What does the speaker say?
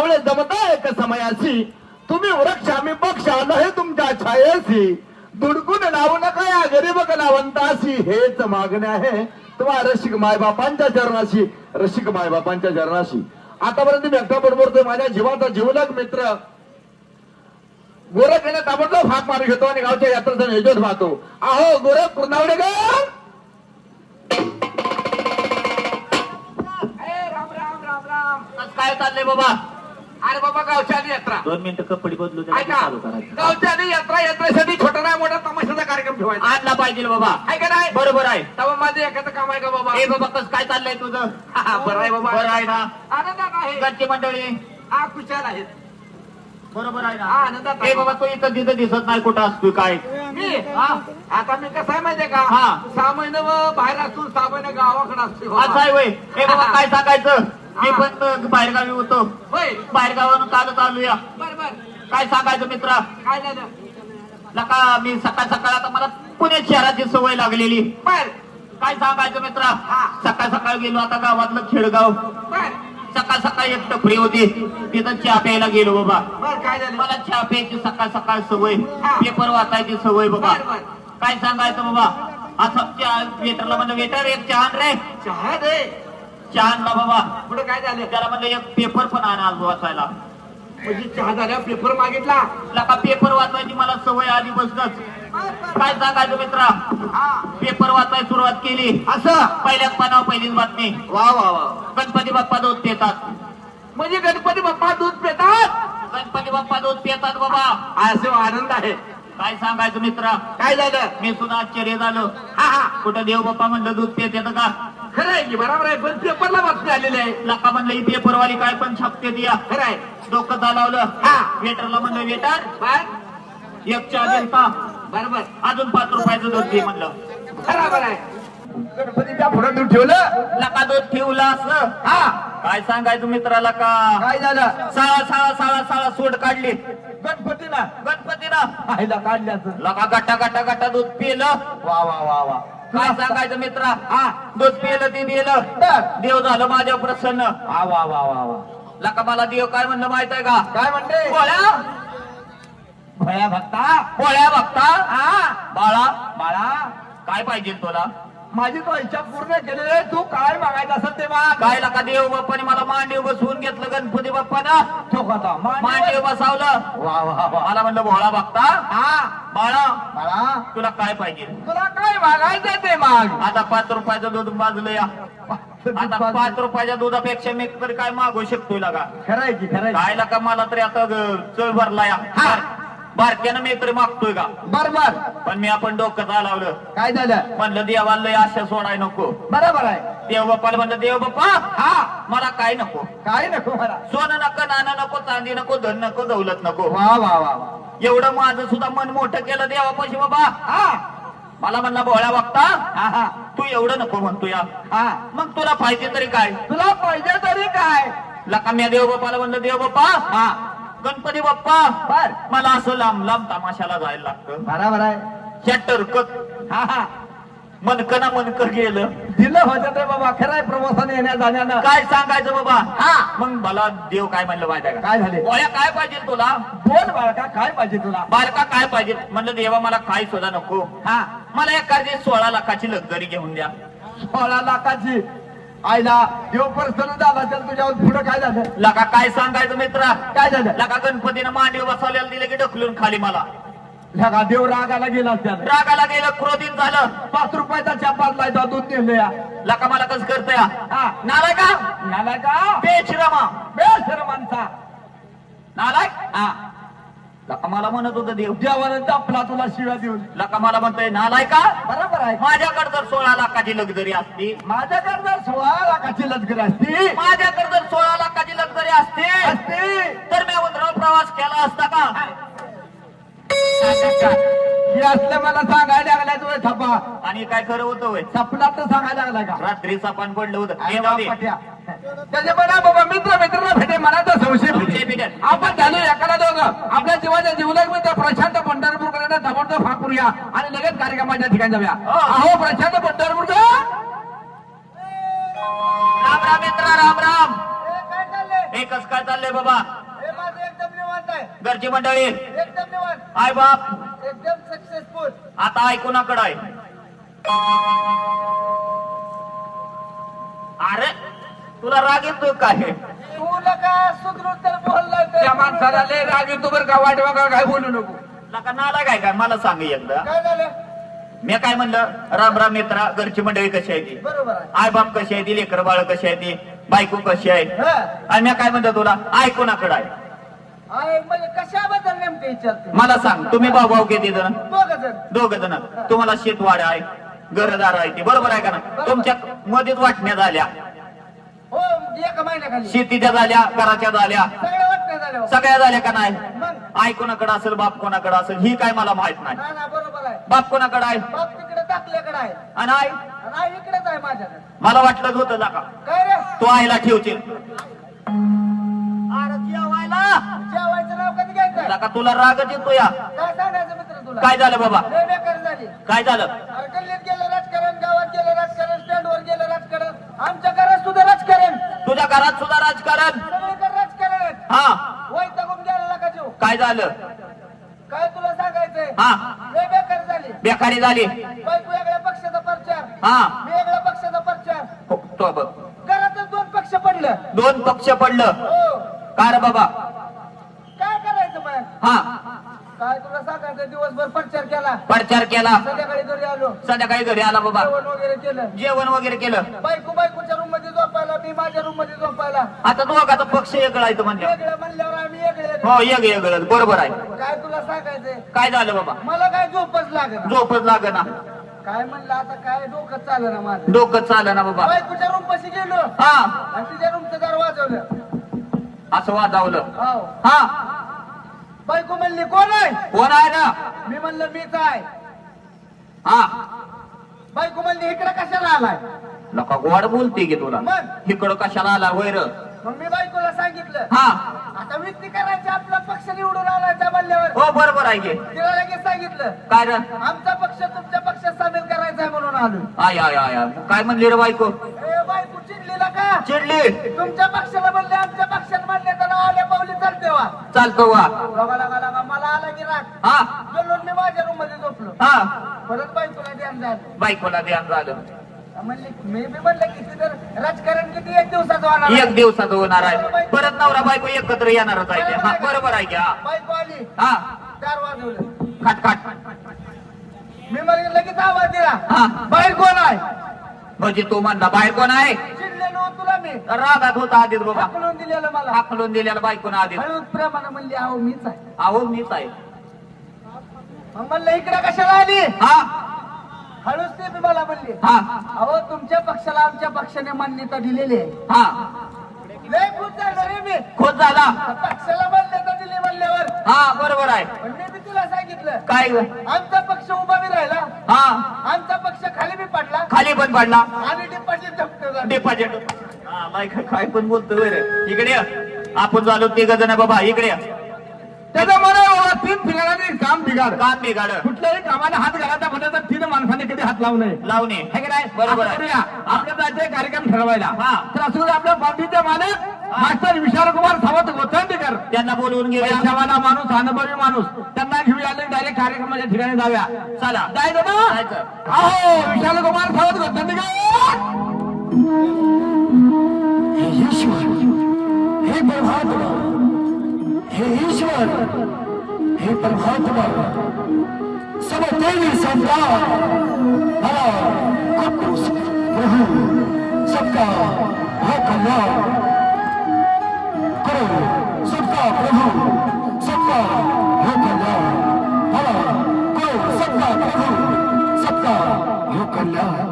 यावेळेस जमताय का समयाशी. तुम्ही वृक्ष आम्ही पक्ष नाही तुमच्या छायेशी. दुडकून लावू नका या गरीब कलावंताशी. हेच मागणे आहे तुम्हा रसिक मायबापांच्या चरणाशी. रसिक मायबापांच्या चरणाशी. आतापर्यंत मी एकटा बरोबर माझ्या जीवाचा जीवलग मित्र गोरख याने ताबडतोब हाक मारू घेतो आणि गावच्या यात्रेचा नियोजन पाहतो अहो गोरख पुरनावडे ग! राम राम राम राम. आज काय चाललंय बाबा? अरे बाबा गावच्या आधी यात्रा. दोन मिनिटं कपडे बदलू द्या ऐका चालू करायचं गावच्या आधी यात्रा यात्रेसाठी छोटा नाही मोठा तमाशाचा कार्यक्रम ठेवायचा. आणला पाहिजे बाबा. आहे का नाही? बरोबर आहे. तेव्हा माझं एखादं काम आहे का बाबा? ए बाबा कस काय चाललंय तुझं? हा, बरं आहे बाबा. बरं आहे ना. आनंदात आहे. घरची मंडळी. हा खुशाल आहेत. बरोबर आहे हा, ना आनंदात आहे. बाबा तू इथं तिथं दिसत नाही कुठं असतोय काय? मी? हा? आता मी कसं आहे माहितीये का? हा. सहा महिने व बाहेर असतो सहा महिने गावाकडे असतो असं आहे वय ए बाबा काय सांगायचं? मी. पण अं, बाहेरगावी होतो. होय. बाहेरगावानं काल चालूया. काय सांगायचं मित्रा? काय झालं? नका मी सकाळ सकाळ आता मला पुणे शहराची सवय लागलेली. काय सांगायचं मित्रा. सकाळ सकाळ गेलो आता गावातलं खेडगाव. सकाळ सकाळ एक टपरी होती. तिथं चहा प्यायला गेलो बाबा. मला चहा प्यायची सकाळ सकाळ सवय. पेपर वाचायची सवय बाबा. काय सांगायचं बाबा? असं वेटरला म्हणलं वेटर एक चहा रे. चहा दे. चहा आणला बाबा. पुढे काय झालं? त्याला म्हणलं एक पेपर पण आण आज वाचायला. म्हणजे चहा झाल्यावर पेपर मागितला? लका पेपर वाचायची मला सवय आधी बसनच. काय सांगायचं मित्रा? पेपर वाचायला सुरुवात केली. असं? पहिल्याच पानावर पहिलीच बातमी. वा वा वा. गणपती बाप्पा दूध पितात. म्हणजे गणपती बाप्पा दूध पितात? गणपती बाप्पा दूध पितात बाबा. असं आनंद आहे. काय सांगायचं मित्रा? काय झालं? मी सुद्धा आश्चर्य झालो. हा हा. कुठं देव बाप्पा म्हणलं दूध पित येतं का? खरं आहे की बरोबर आहे. पण पेपरला बातमी आलेली आहे. लका म्हणलं ही पेपरवाली काय पण छापते दिया. खरं आहे. डोकं चालवलं. हा. वेटरला म्हणलं वेटर बर एक चहा दिलता बरोबर. अजून पाच रुपयाचं दूध दे म्हणलं. बरोबर आहे. गणपतीच्या पुढे दूध ठेवलं? लका दूध ठेवलं असं. हा. काय सांगायचं मित्राला का? काय झालं? साळा साळा साळा साळा सोड काढली. गणपतीला. गणपतीनं आईला काढल्याचं. लका गट्टा गट्टा गट्टा दूध पिलं. वा वा वा वा. काय सांगायचं मित्रा? हा दूध पिलं ते दिलं. बर. देव झालं माझ्या प्रसन्न. वा वा वा वा वा. लका मला देव काय म्हणलं माहीत आहे का? काय म्हणते? पोळ्या भया भक्ता? पोळ्या बघता हा. बाळा? बाळा? काय पाहिजे तुला? माझी तो इच्छा पूर्ण केलेली आहे. तू काय मागायचं असेल ते माग. काय लका देव बाप्पाने मला मांडीव बसवून घेतलं गणपती बाप्पानं. तो कसा मांडीव बसावलं. वा वा वा. मला म्हणलं भोळा बघता हा. बाळा बाळा. तुला काय पाहिजे? तुला काय मागायचं ते माग. आता पाच रुपयाचं दूध माजलं या आता पाच रुपयाच्या दुधापेक्षा मी तरी काय मागू शकतोय लगा खरं आहे की खरं आहे. काय लका मला तरी आता ग- चळ भरला या. बारक्यानं मी तरी मागतोय का? बर बर पण मी आपण डोकं चालवलं. काय झालं? म्हणलं देवाला लय आशा सोडाय नको. बरोबर आहे. देव बाप्पाला म्हणलं देव बाप्पा हा. मला काय नको? काय नको मला? सोनं नको नाणं नको चांदी नको धन नको दौलत नको. वा वा वा वा. एवढं माझं सुद्धा मन मोठं केलं देवापाशी बाबा. हा. मला म्हणला भोळ्या बघता हा हा. तू एवढं नको म्हणतो या. हा. मग तुला पाहिजे तरी काय? तुला पाहिजे तरी काय? लका देव बाप्पाला म्हणलं देव बाप्पा हा. गणपती बाप्पा बर. मला असं लांब लांब तमाशाला जायला लागतं. बरोबर आहे. शटर कत हा हा. मनक ना मनक गेलं. दिलं होतं बाबा खरं आहे प्रवासाने येण्या जाण्यानं काय सांगायचं बाबा? हा. मग मला देव काय म्हणलं माहिती का? काय झाले? गोळ्या काय पाहिजे तुला? बोल बाळका काय पाहिजे तुला? बालका काय पाहिजे म्हणलं देवा मला काय सुद्धा नको. हा. मला एखादी सोळा लाखाची लक्झरी घेऊन द्या. सोळा लाखाची? आईला देव प्रसन्न झाला तर तुझ्यावर पुढे काय झालं? लका काय सांगायचं मित्रा? काय झालं? लका गणपतीनं मांडीव बसवलेलं दिलं की ढकलून खाली मला. लगा देव रागाला गेला त्यानं रागाला गेलं क्रोधीन झालं. पाच रुपयाचा चपात लायचा दूध नेलं या लका मला कसं करतोय? हा? नालाय का? नालाय का? बेचिरामा बेसर माणसा नालाय हा. लका मला म्हणत होतं देव देवानं जपला तुला शिव्या देऊन. लका मला म्हणतोय नालाय का? बरोबर आहे. माझ्याकडे जर सोळा लाखाची लक्झरी असती. माझ्याकडे जर सोळा लाखाची लष्कर असती. माझ्याकडे जर सोळा लाखाची लक्झरी असती. असती. तर मी उंदराव प्रवास केला असता का? हे. असलं मला सांगायला लागलाय तुझ्या छपा आणि काय खरं होतं होय? सपना तर सांगायला लागला का? रात्री सापान पडलं होतं. अरे हे जाऊ दे. वा पट्या. त्याचे म्हणा बाबा मित्र मित्राला भेटे मनाचा संशय. आपण झालो एकाला दोघं. आपल्या जीवाच्या जीवलग मित्र प्रशांत पंढरपूरकडे ताबडतोब हा करूया आणि लगेच कार्यक्रमाच्या ठिकाणी जाऊया. हो. अहो प्रशांत पंढरपूरकर राम राम मित्रा राम राम. हे कस काय चाललंय बाबा? माझं एकदम निवांत आहे. घरची मंडळी. एकदम निवांत. आय बाप. एकदम सक्सेसफुल आता ऐकूनाकडं आहे. अरे तुला राग येतोय काय तू नका सुधरून तर बोलला त्या माणसाला लय राग येतो बरं का वाट बघा काय बोलू नको. नका नाला काय काय मला सांग एकदा. काय झालं? मी काय म्हणलं? राम राम मित्रा घरची मंडळी कशी आहे ती? बरोबर आहे. आय बाप कशी आहे ती? लेकर बाळ कशी आहे ती? बायको कशी आहे? हा. आणि मी काय म्हणतो तुला? ऐकूनाकडं आहे? आहे म्हणजे कशाबद्दल नेमके विचारते मला सांग तुम्ही भाऊ भाऊ किती जण? बघ जर दोघ जण. तुम्हाला शेतवाड आहे घरदार आहे ती. बरोबर आहे का ना तुमच्या मध्येच वाटण्या झाल्या. एका महिन्याखाली. शेतीच्या झाल्या घराच्या झाल्या. सगळ्या वाटण्या झाल्या. हो. सगळ्या झाल्या का नाही? मग? आई कोणाकडे असेल बाप कोणाकडे असेल ही काय मला माहीत नाही. ना ना बरोबर आहे. बाप कोणाकडे आहे? बाप तिकडे टाकल्याकडे आहे. आणि आई? आणि आई इकडेच आहे माझ्याकडे. मला वाटलंच होतं का काय रे? तू आईला ठेवशील. अरे जेवायला? जेवायचं नाव कधी घ्यायचं? तुला रागच येतो या काय सांगायचं मित्र तुला? काय झालं बाबा? लय बेकार झाली. काय झालं? अरे गल्लीत गेलं राजकारण गावात गेलं राजकारण स्टँडवर गेलं राजकारण. आमच्या घरात घरात सुद्धा राजकारण. हा. वैतागून गेला का जीव? काय झालं? काय तुला सांगायचंय? हा. लय बेकार झाली. बेकारी झाली. बायको वेगळ्या पक्षाचा प्रचार. हा. मी वेगळ्या पक्षाचा प्रचार. हो, तो बघ. घरातच दोन पक्ष पडलं. दोन पक्ष पडलं. हो. काय रे बाबा? काय करायचं मग? हा. काय तुला सांगायचं दिवसभर प्रचार केला. प्रचार केला. संध्याकाळी घरी आलो. संध्याकाळी घरी आला बाबा. जेवण वगैरे केलं. जेवण वगैरे केलं. बायको बायकोच्या रूममध्ये मी माझ्या रूममध्ये झोपायला. आता तो का पक्ष म्हणजे वेगळं म्हणल्यावर आम्ही वेगळे हो एक वेगळं. बरोबर आहे. काय तुला सांगायचंय? काय झालं बाबा? मला काय झोपच लागेल झोपच लाग ना काय म्हणलं आता काय डोकं चाललं ना माझं? डोकं चालं ना बाबा. बायकोच्या रूम पाशी गेलो. हा. आणि तिच्या रूमचं दार वाजवलं. असं वाजावलं. हो. हा. बायको म्हणली कोण आहे? कोण आहे ना? मी म्हणलं मीच आहे. हा. बायको म्हणली इकडे कशाला आलाय? नका गोड बोलते की तुला. मग इकडं कशाला आला वैर? मग मी बायकोला सांगितलं. हा. आता व्यक्ती करायची आपला पक्ष निवडून आलायच्या म्हणल्यावर हो बरोबर आहे तिला लगेच सांगितलं. काय रे? आमचा पक्ष तुमच्या पक्षात सामील करायचा आहे म्हणून आलो आय आय आय आय. काय म्हणली रे बायको? ए बायको चिडलीला का? चिडली. तुमच्या पक्षाला म्हणले आमच्या पक्षात म्हणले तर आल्या पावली चालते वा. चालतो वा. लगा लगा लगा मला आला की राग. हा. गेलो मी माझ्या रूममध्ये झोपलो. हा. परत बायकोला ध्यान झालं. बायकोला ध्यान झालं. मी बी म्हणलं किती तर राजकारण किती एक दिवसाचं होणार आहे. एक दिवसात होणार आहे. परत नवरा बायको एकत्र येणारच आहे ते. हा बरोबर आहे की हा. बायको आली. हा. चार वाजवलं. खाट खाट. मी म्हणलं लगेच आवाज दिला. हा. बाहेर कोण आहे? म्हणजे तू म्हणला बाहेर कोण आहे? चिडलेलो तुला मी. रागात होता आधीच बाबा. हाकलून दिलेलं मला. हाकलून दिलेला बायकोनं आधीच. हळूच प्रेमानं म्हणली अहो मीच आहे. अहो मीच आहे. मग म्हणलं इकडे कशाला आली? हा. हळूच ते बी मला म्हणली. हा. अहो तुमच्या पक्षाला आमच्या पक्षाने मान्यता दिलेली आहे. हा. लय खुश झालो रे मी. खोत झाला. पक्षाला मान्यता दिली म्हणल्यावर. हा बरोबर आहे. पण मी बी तुला सांगितलं. काय ग? आमचा पक्ष उभा बी राहिला. हा. आमचा पक्ष खाली बी पडला. खाली पण पडला. आणि डिपॉझिट झालं. डिपॉझिट काय पण बोलतोय रे. इकडे ये. आपण झालो तिघ जण बाबा इकडे ये. त्याचं म्हणा काम बिघाड. काम बिघाड. कुठल्याही कामाला हात घालायचा म्हणलं तर तीन माणसाने कधी हात लावू नये. लावणे है की नाही? बरोबर असं आहे. करूया. आपल्या जायचे कार्यक्रम ठरवायला. हा. तर असं आपल्या बाबतीचे मालक मास्टर विशालकुमार सावंत गोतंडीकर त्यांना बोलवून घेऊया. पैशावाला माणूस अनुभवी माणूस. त्यांना घेऊया. डायरेक्ट कार्यक्रमाच्या ठिकाणी जाऊया. चला. जायचं ना जायचं. अहो विशालकुमार सावंत गोतंडीकर हे ईश्वर. हे हे ईश्वर. हे परमात्मा सब तेरी संतान भला प्रभु सबका हो कल्याण करो सबका प्रभु सबका हो कल्याण भला करो सबका प्रभु सबका हो कल्याण।